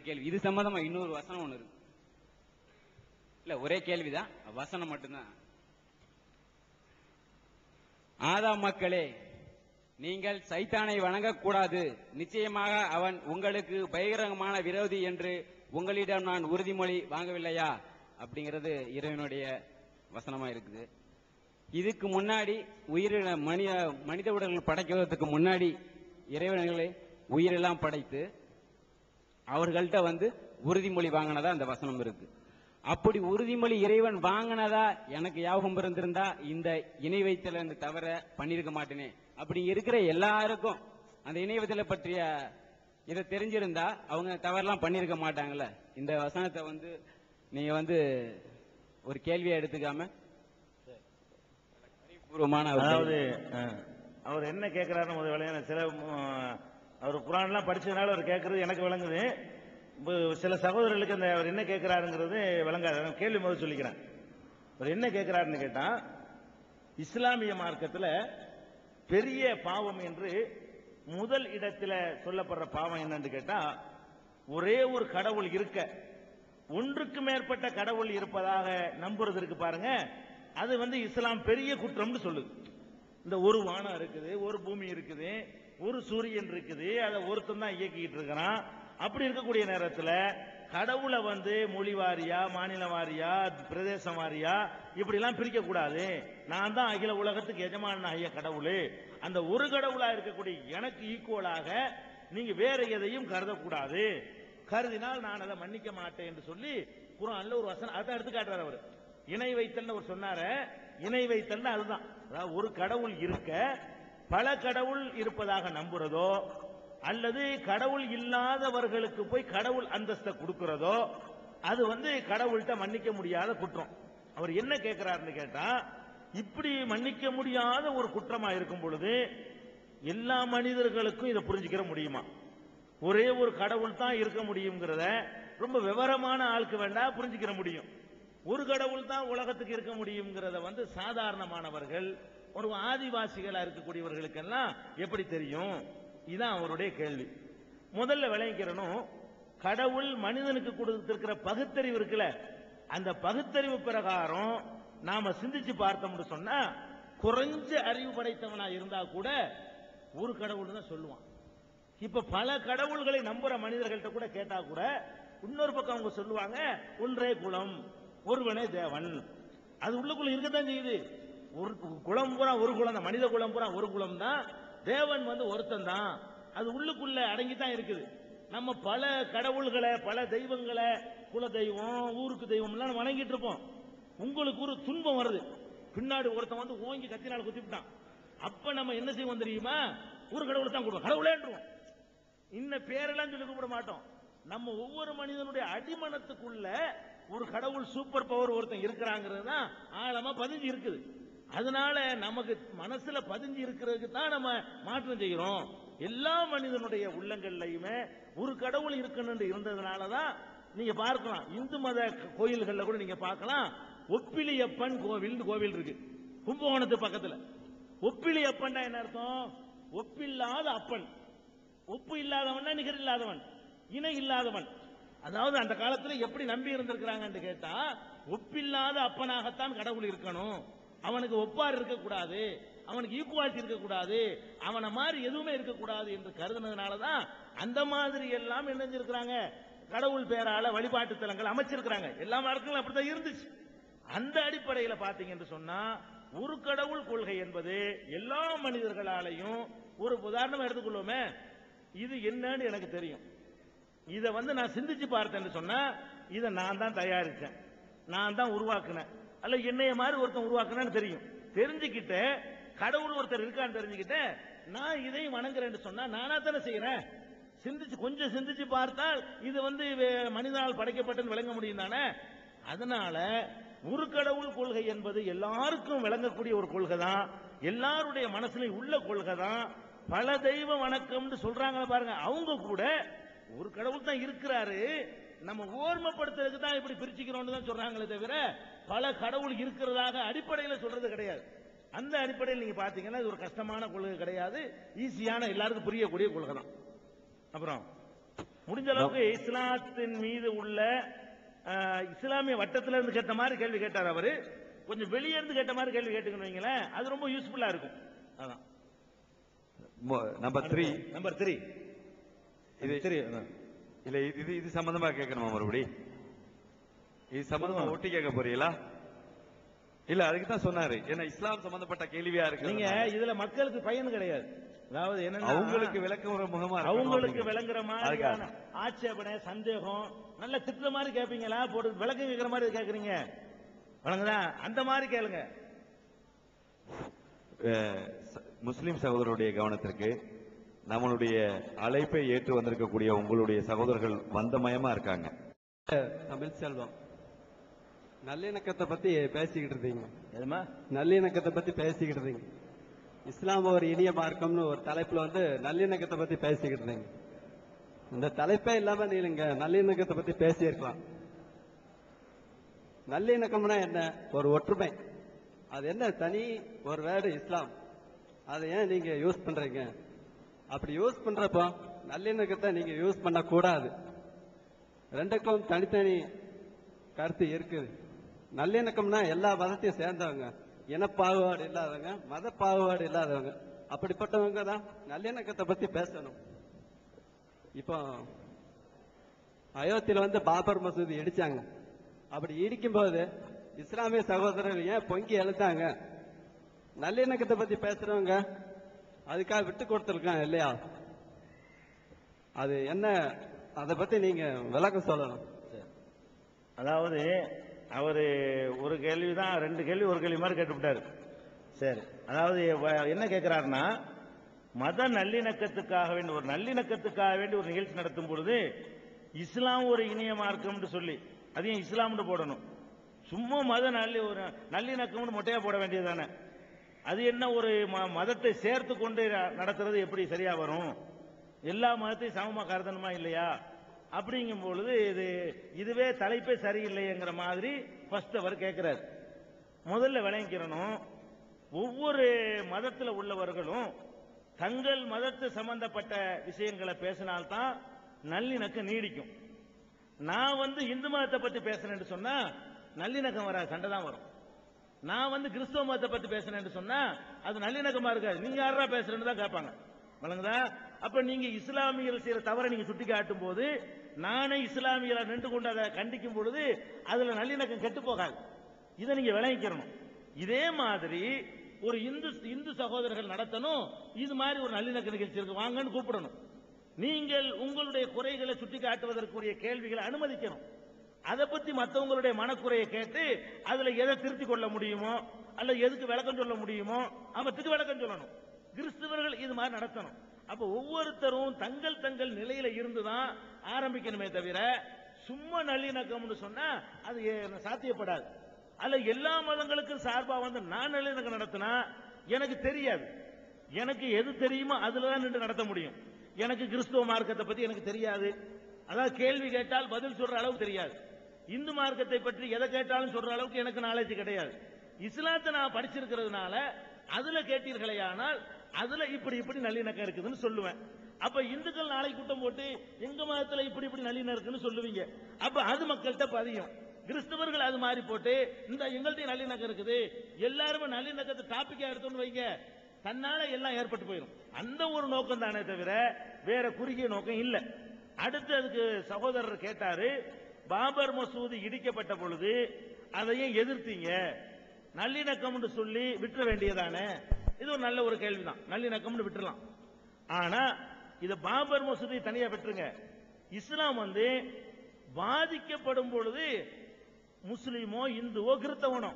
கேள்வி. இது சம்பந்தமா இன்னொரு வசனம் ஒண்ணு இருக்கு. இல்ல ஒரே கேள்விதான். வசனம் மட்டும்தான். ஆதா மக்களே நீங்கள் சைத்தானை வணங்கக்கூடாது. நிச்சயமாக அவன் உங்களுக்கு பகிரங்கமான விரோதி என்று உங்களிடம் நான் உறுதிமொழி வாங்கவில்லையா? அப்படிங்கிறது இறைவனுடைய வசனமா இருக்குது. இதுக்கு முன்னாடி உயிரின மனித மனித உடல்கள் படைக்கிறதுக்கு முன்னாடி இறைவன்களை உயிரெல்லாம் படைத்து அவர்கள்ட்ட வந்து உறுதிமொழி வாங்கினதா அந்த வசனம் இருக்கு. அப்படி உறுதிமொழி இறைவன் வாங்கினதா எனக்கு ஞாபகம் இருந்திருந்தா இந்த இணை வைத்தல தவிர பண்ணிருக்க மாட்டேனே. அப்படி இருக்கிற எல்லாருக்கும் அந்த இணை வைத்தலை பற்றிய இதை தெரிஞ்சிருந்தா அவங்க தவறுலாம் பண்ணிருக்க மாட்டாங்கல்ல. இந்த வசனத்தை வந்து நீங்க வந்து ஒரு கேள்வியா எடுத்துக்காம அறிவுபூர்வமான ஒரு அதாவது அவர் என்ன கேட்கிறாருன்னு முதல் விளையாட சில அவர் குரான்லாம் படிச்சதுனால அவர் கேட்கறது எனக்கு விளங்குது. சில சகோதரர்களுக்கு அந்த அவர் என்ன கேட்கிறாருங்கிறது விளங்காது. கேள்வி முதல் சொல்லிக்கிறேன். அவர் என்ன கேட்கிறாருன்னு கேட்டா இஸ்லாமிய மார்க்கத்தில் பெரிய பாவம் என்று முதல் இடத்துல சொல்லப்படுற பாவம் என்னன்னு கேட்டா ஒரே ஒரு கடவுள் இருக்க ஒன்றுக்கு மேற்பட்ட கடவுள் இருப்பதாக நம்புறது இருக்கு பாருங்க அது வந்து இஸ்லாம் பெரிய குற்றம்னு சொல்லுது. இந்த ஒரு வானம் இருக்குது ஒரு பூமி இருக்குது ஒரு சூரியன் இருக்குது அதை ஒருத்தன் தான் இயக்கிட்டு இருக்கிறான். அப்படி இருக்கக்கூடிய நேரத்துல கடவுளை வந்து மொழி வாரியா மாநில வாரியா பிரதேசம் வாரியா இப்படிலாம் பிரிக்கக்கூடாது. நான் தான் அகில உலகத்துக்கு எஜமான ஐய கடவுள். அந்த ஒரு கடவுளா இருக்கக்கூடிய எனக்கு ஈக்குவலாக நீங்க வேற எதையும் கருதக்கூடாது. கருதினால் நான் அதை மன்னிக்க மாட்டேன் என்று சொல்லி குரான்ல ஒரு வசனம் அதை எடுத்து காட்டுறாரு அவர். இணை வைத்தல்னு அவர் சொன்னார. இணை வைத்தல்னு அதுதான். அதாவது ஒரு கடவுள் இருக்க பல கடவுள் இருப்பதாக நம்புறதோ அல்லது கடவுள் இல்லாதவர்களுக்கு போய் கடவுள் அந்தஸ்தை கொடுக்கிறதோ அது வந்து கடவுள்கிட்ட மன்னிக்க முடியாத குற்றம். அவர் என்ன கேட்கிறாருன்னு கேட்டா இப்படி மன்னிக்க முடியாத ஒரு குற்றமா இருக்கும் பொழுது எல்லா மனிதர்களுக்கும் இதை புரிஞ்சுக்கிற முடியுமா? ஒரே ஒரு கடவுள் தான் இருக்க முடியுங்கிறத ரொம்ப விவரமான ஆளுக்கு வேண்டா புரிஞ்சுக்கிற முடியும். ஒரு கடவுள் தான் உலகத்துக்கு இருக்க முடியுங்கிறத வந்து சாதாரணமானவர்கள் ஒரு ஆதிவாசிகளா இருக்கக்கூடியவர்களுக்கெல்லாம் எப்படி தெரியும்? இதுதான் அவருடைய கேள்வி. முதல்ல விளங்கிக்கிறனும் கடவுள் மனிதனுக்கு கொடுத்திருக்கிற பகுத்தறிவு இருக்குல்ல அந்த பகுத்தறிவு பிரகாரம் நாம சிந்திச்சு பார்த்தோம்னு சொன்னா குறைஞ்ச அறிவு படைத்தவனா இருந்தா கூட ஒரு கடவுள் தான் சொல்லுவான். இப்ப பல கடவுள்களை நம்புற மனிதர்கள்ட்ட கூட கேட்டா கூட இன்னொரு பக்கம் அவங்க சொல்லுவாங்க ஒன்றே குலம் ஒருவனே தேவன். அது உள்ளுக்குள்ள இருக்கத்தான் செய்யுது. ஒரு குலம் பூரா ஒரு குலம் தான். மனித குலம் பூரா ஒரு குளம் தான். தேவன் வந்து ஒருத்தன் தான். அது உள்ளுக்குள்ள அடங்கி தான் இருக்குது. நம்ம பல கடவுள்களை பல தெய்வங்களை குல தெய்வம் ஊருக்கு தெய்வம்லாம் வணங்கிட்டு இருப்போம். உங்களுக்கு ஒரு துன்பம் வருது. பின்னாடி ஒருத்தன் வந்து ஓங்கி கத்தினால குத்திவிட்டான். அப்ப நம்ம என்ன செய்வோம் தெரியுமா? ஒரு கடவுளை தான் கொடுவோம் கடவுளேன்றுவோம். இன்ன பேரெல்லாம் சொல்லி கூப்பிட மாட்டோம். நம்ம ஒவ்வொரு மனிதனுடைய அடிமனத்துக்குள்ள ஒரு கடவுள் சூப்பர் பவர் ஒருத்தன் இருக்கிறாங்கிறது தான் ஆழமா பதிஞ்சு இருக்குது. அதனால நமக்கு மனசுல பதிஞ்சு இருக்கிறதுக்கு தான் நம்ம மாற்றம் செய்கிறோம் எல்லா மனிதனுடைய உள்ளங்கள்லையுமே ஒரு கடவுள் இருக்கணும்னு இருந்ததுனால தான் நீங்க பார்க்கலாம். இந்து மத கோயில்கள்ல கூட நீங்க பார்க்கலாம். ஒப்பிலியப்பன் கோவில் கோவில் இருக்கு. கும்பகோணத்து பக்கத்துல. ஒப்பிலியப்பன் என்ன அர்த்தம்? ஒப்பில்லாத அப்பன். ஒப்பு இல்லாதவன் நிகர் இல்லாதவன். இணை இல்லாதவன். அதாவது அந்த காலத்துல எப்படி நம்பி இருந்திருக்கிறாங்கன்னு கேட்டா ஒப்பில்லாத அப்பனாகத்தான் கடவுள் இருக்கணும். அவனுக்கு ஒப்பார் இருக்கக்கூடாது அவனுக்கு ஈக்குவாலிட்டி இருக்கக்கூடாது அவனை மாதிரி எதுவுமே இருக்கக்கூடாது என்று கருதுனதுனால தான் அந்த மாதிரி எல்லாம் இணைஞ்சிருக்கிறாங்க கடவுள் பேரால வழிபாட்டு தலங்கள் அமைச்சிருக்கிறாங்க. எல்லா நாட்களும் அப்படித்தான் இருந்துச்சு. அந்த அடிப்படையில் பார்த்தீங்க என்று சொன்னா ஒரு கடவுள் கொள்கை என்பது எல்லா மனிதர்களாலையும் ஒரு உதாரணம் எடுத்துக்கொள்வோமே இது என்னன்னு எனக்கு தெரியும். இதை வந்து நான் சிந்திச்சு பார்த்தேன்னு சொன்னா இதை நான் தான் தயாரிச்சேன். நான் தான் உருவாக்குனேன். அல்ல என்னைய மாதிரி ஒருத்தன் உருவாக்குனேன்னு தெரியும். தெரிஞ்சுக்கிட்டு கடவுள் ஒருத்தர் இருக்கான்னு தெரிஞ்சுக்கிட்டு நான் இதையும் வணங்குறேன்னு சொன்னா நானா தானே செய்யறேன்? சிந்திச்சு கொஞ்சம் சிந்திச்சு பார்த்தால் இது வந்து வே- மனிதனால் படைக்கப்பட்டன்னு விளங்க முடியும் தானே? அதனால ஒரு கடவுள் கொள்கை என்பது எல்லாருக்கும் விளங்கக்கூடிய ஒரு கொள்கை தான். எல்லாருடைய மனசுலையும் உள்ள கொள்கை தான். பல தெய்வ வணக்கம்னு சொல்றாங்க பாருங்க. அவங்க கூட ஒரு கடவுள் தான் இருக்கிறாரு. நம்ம ஓர்மப்படுத்துறதுக்கு தான் இப்படி பிரிச்சுக்கிறோம்னு தான் சொல்றாங்களே தவிர பல கடவுள் இருக்கிறதாக அடிப்படையில் சொல்றது கிடையாது. அந்த அடிப்படையில் நீங்க பாத்தீங்கன்னா இது ஒரு கஷ்டமான கொள்கை கிடையாது. ஈஸியான எல்லாருக்கும் புரியக்கூடிய கொள்கை தான். அப்புறம் முடிஞ்ச அளவுக்கு இஸ்லாத்தின் மீது உள்ள இஸ்லாமிய வட்டத்துல இருந்து கேட்ட மாதிரி கேள்வி கேட்டார் அவரு. கொஞ்சம் வெளியே இருந்து கேட்ட மாதிரி கேள்வி கேட்டுக்கணும் வைங்களேன். அது ரொம்ப யூஸ்ஃபுல்லா இருக்கும். அதான். நம்பர் த்ரீ நம்பர் த்ரீ இது இல்ல இது இது இது சம்பந்தமா கேட்கணுமா மறுபடி? இது சம்பந்தமா. ஒட்டி கேட்க போறீங்களா இல்ல அதுக்கு தான் சொன்னாரு. ஏன்னா இஸ்லாம் சம்பந்தப்பட்ட கேள்வியா இருக்கு நீங்க இதுல மக்களுக்கு பயன் கிடையாது. அதாவது என்னன்னா அவங்களுக்கு விளக்கம் ஒரு முகமா அவங்களுக்கு. விளங்குற மாதிரியான ஆட்சேபனை சந்தேகம் நல்ல திட்டுற மாதிரி கேட்பீங்களா போட்டு விளக்கம் கேட்கிற மாதிரி கேக்குறீங்க வழங்குதா அந்த மாதிரி கேளுங்க முஸ்லிம் சகோதரருடைய கவனத்திற்கு நம்மளுடைய அழைப்பை ஏற்று வந்திருக்கக்கூடிய உங்களுடைய சகோதரர்கள் வந்தமயமா இருக்காங்க. தமிழ் செல்வம். நல்லிணக்கத்தை பத்தி பேசிக்கிட்டு இருந்தீங்க. எதுமா நல்லிணக்கத்தை பத்தி பேசிக்கிட்டு இருந்தீங்க. இஸ்லாம் ஒரு இனிய மார்க்கம்னு ஒரு தலைப்புல வந்து நல்லிணக்கத்தை பத்தி பேசிக்கிட்டு இருந்தீங்க. இந்த தலைப்பே இல்லாம நீங்க நல்லிணக்கத்தை பத்தி பேசியிருக்கலாம். நல்லிணக்கம்னா என்ன? ஒரு ஒற்றுமை. அது என்ன? தனி ஒரு வேர்டு இஸ்லாம். அதை ஏன் நீங்க யூஸ் பண்றீங்க? அப்படி யூஸ் பண்றப்போ நல்லிணக்கத்தை நீங்க யூஸ் பண்ண கூடாது ரெண்டுக்கும் தனித்தனி கருத்து இருக்குது. நல்லிணக்கம்னா எல்லா மதத்தையும் சேர்ந்தவங்க. இனப்பாகுபாடு இல்லாதவங்க மத பாகுபாடு இல்லாதவங்க. அப்படிப்பட்டவங்க தான் நல்லிணக்கத்தை பத்தி பேசணும். இப்போ அயோத்தியில வந்து பாபர் மசூதி இடிச்சாங்க. அப்படி இடிக்கும் போது இஸ்லாமிய சகோதரர்கள் ஏன் பொங்கி எழுத்தாங்க நல்லிணக்கத்தை பத்தி பேசுறவங்க அதுக்காக விட்டு கொடுத்துருக்காங்க இல்லையா? அது என்ன? அதை பத்தி நீங்க விளக்கம் சொல்லணும். அதாவது அவர் ஒரு கேள்வி தான் ரெண்டு கேள்வி ஒரு கேள்வி மாதிரி கேட்டுவிட்டார். சரி அதாவது என்ன கேட்கிறாருன்னா மத நல்லிணக்கத்துக்காக வேண்டி ஒரு நல்லிணக்கத்துக்காக வேண்டி ஒரு நிகழ்ச்சி நடத்தும் பொழுது இஸ்லாம் ஒரு இனிய மார்க்கம்னு சொல்லி அதையும் இஸ்லாம்னு போடணும்? சும்மா மத நல்லி ஒரு நல்லிணக்கம்னு மொட்டையா போட வேண்டியதுதானே. அது என்ன ஒரு ம- மதத்தை சேர்த்து கொண்டு நடத்துறது எப்படி சரியா வரும்? எல்லா மதத்தையும் சமமாக கருதணுமா இல்லையா? அப்படிங்கும் பொழுது இது இதுவே தலைப்பே சரியில்லைங்கிற மாதிரி ஃபர்ஸ்ட் அவர் கேட்கிறார் முதல்ல விளங்கிக்கிறனும் ஒவ்வொரு மதத்தில் உள்ளவர்களும் தங்கள் மதத்து சம்பந்தப்பட்ட விஷயங்களை பேசினால்தான் நல்லிணக்கம் நீடிக்கும். நான் வந்து இந்து மதத்தை பத்தி பேசுறேன்னு சொன்னா நல்லிணக்கம் வராது சண்டை தான் வரும். நான் வந்து கிறிஸ்தவ மதத்தை பத்தி பேசுறேன்னு சொன்னா அது நல்லிணக்கமா இருக்காது. நீங்க யாரா பேசுறேன்னு தான் கேட்பாங்க. வழங்குதா அப்ப நீங்க இஸ்லாமியர்கள் செய்யற தவறை நீங்க சுட்டி காட்டும் போது நானே இஸ்லாமியராக நின்று கொண்டு அதை கண்டிக்கும் பொழுது அதுல நல்லிணக்கம் கெட்டு போகாது. இதை நீங்க விளங்கிக்கிறணும் இதே மாதிரி ஒரு இந்து இந்து சகோதரர்கள் நடத்தணும். இது மாதிரி ஒரு நல்லிணக்க நிகழ்ச்சி இருக்கு. வாங்கன்னு கூப்பிடணும். நீங்கள் உங்களுடைய குறைகளை சுட்டி காட்டுவதற்குரிய கேள்விகளை அனுமதிக்கணும். அதை பத்தி மற்றவங்களுடைய மனக்குறையை கேட்டு அதுல எதை திருத்திக் கொள்ள முடியுமோ அல்லது எதுக்கு விளக்கம் சொல்ல முடியுமோ அவற்றுக்கு விளக்கம் சொல்லணும். கிறிஸ்தவர்கள் இது மாதிரி நடத்தணும். அப்ப ஒவ்வொருத்தரும் தங்கள் தங்கள் நிலையில இருந்துதான் ஆரம்பிக்கணுமே தவிர சும்மா நல்லிணக்கம்னு சொன்னா அது சாத்தியப்படாது. அல்ல எல்லா மதங்களுக்கும் சார்பா வந்து நான் நல்லிணக்கம் நடத்தினா எனக்கு தெரியாது. எனக்கு எது தெரியுமோ அதுல தான் நின்று நடத்த முடியும். எனக்கு கிறிஸ்துவ மார்க்கத்தை பத்தி எனக்கு தெரியாது. அதாவது கேள்வி கேட்டால் பதில் சொல்ற அளவுக்கு தெரியாது. இந்து மார்க்கத்தை பற்றி எதை கேட்டாலும் சொல்ற அளவுக்கு எனக்கு நாலேஜ் கிடையாது. இஸ்லாத்தை நான் படிச்சிருக்கிறதுனால அதுல கேட்டீர்களேயானால் அதுல இப்படி இப்படி நல்லிணக்கம் இருக்குதுன்னு சொல்லுவேன். அப்ப இந்துக்கள் நாளைக்கு கூட்டம் போட்டு எங்க மதத்துல இப்படி இப்படி நல்லிணக்கம் இருக்குன்னு சொல்லுவீங்க. அப்ப அது மக்கள்கிட்ட பதியும். கிறிஸ்தவர்கள் அது மாதிரி போட்டு இந்த எங்கள்கிட்ட நல்லிணக்கம் இருக்குது. எல்லாருமே நல்லிணக்கத்தை டாபிக்கா எடுத்தோம்னு வைங்க. தன்னால எல்லாம் ஏற்பட்டு போயிடும் அந்த ஒரு நோக்கம் தானே தவிர வேற குறுகிய நோக்கம் இல்ல. அடுத்து அதுக்கு சகோதரர் கேட்டாரு பாபர் மசூதி இடிக்கப்பட்ட பொழுது அதையும் எதிர்த்தீங்க. நல்லிணக்கம் சொல்லி விட்டுற வேண்டியதானே? இது ஒரு நல்ல ஒரு கேள்விதான். நல்லிணக்கம்னு விட்டுலாம் ஆனா இது பாபர் மசூதி தனியா பெற்றுங்க இஸ்லாம் வந்து பாதிக்கப்படும் பொழுது முஸ்லீமோ இந்துவோ கிறிஸ்தவனோ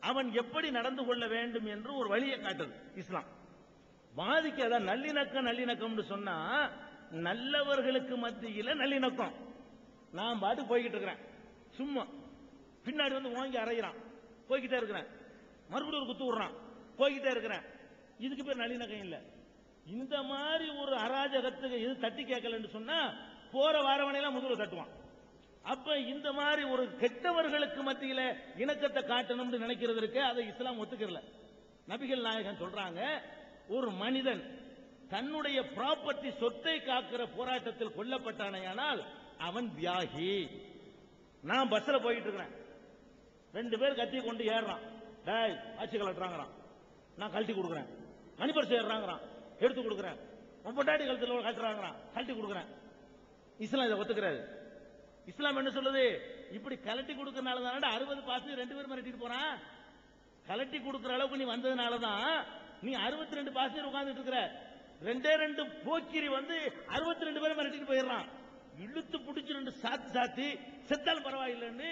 அவன் எப்படி நடந்து கொள்ள வேண்டும் என்று ஒரு வழியை காட்டுது இஸ்லாம். பாதிக்காத நல்லிணக்கம் நல்லிணக்கம்னு சொன்னா நல்லவர்களுக்கு மத்தியில் நல்லிணக்கம். நான் பாட்டு போய்கிட்டு இருக்கிறேன். சும்மா. பின்னாடி வந்து ஓங்கி அரைகிறான் போய்கிட்டே இருக்கிறேன். மறுபடியும் ஒரு குத்து விடுறான். போய்கிட்டே இருக்கிறேன். இதுக்கு பேர் நல்லிணக்கம் இல்லை. இந்த மாதிரி ஒரு அராஜகத்துக்கு இது தட்டி கேட்கலன்னு சொன்னா போற வாரவனையெல்லாம் முதல்ல தட்டுவான். அப்ப இந்த மாதிரி ஒரு கெட்டவர்களுக்கு மத்தியில இணக்கத்தை காட்டணும்னு நினைக்கிறது இருக்கு அதை இஸ்லாம் ஒத்துக்கிறல. நபிகள் நாயகன் சொல்றாங்க ஒரு மனிதன் தன்னுடைய ப்ராப்பர்ட்டி சொத்தை காக்கிற போராட்டத்தில் கொல்லப்பட்டானையானால் அவன் தியாகி. நான் பஸ்ல போயிட்டு இருக்கிறேன். ரெண்டு பேர் கத்தி கொண்டு ஏறுறான். டேய் ஆட்சி கலட்டுறாங்கிறான். நான் கழட்டி கொடுக்குறேன். மணிப்பரிசு ஏறுறாங்கிறான். எடுத்து கொடுக்குறேன். உன் பொண்டாட்டி கழுத்தில் கட்டுறாங்கிறான் கழட்டி கொடுக்குறேன். இஸ்லாம் இதை ஒத்துக்கிறாரு. இஸ்லாம் என்ன சொல்லுது? இப்படி கலட்டி கொடுக்கறனால தான் அறுபது பாசு ரெண்டு பேரும் மிரட்டிட்டு போறான் கலட்டி கொடுக்குற அளவுக்கு நீ வந்ததுனால தான் நீ அறுபத்தி ரெண்டு பாசு உட்கார்ந்துட்டு இருக்கிற. ரெண்டே ரெண்டு போக்கிரி வந்து அறுபத்தி ரெண்டு பேரும் மிரட்டிட்டு போயிடுறான். இழுத்து பிடிச்சி ரெண்டு சாத்து சாத்தி செத்தாலும் பரவாயில்லைன்னு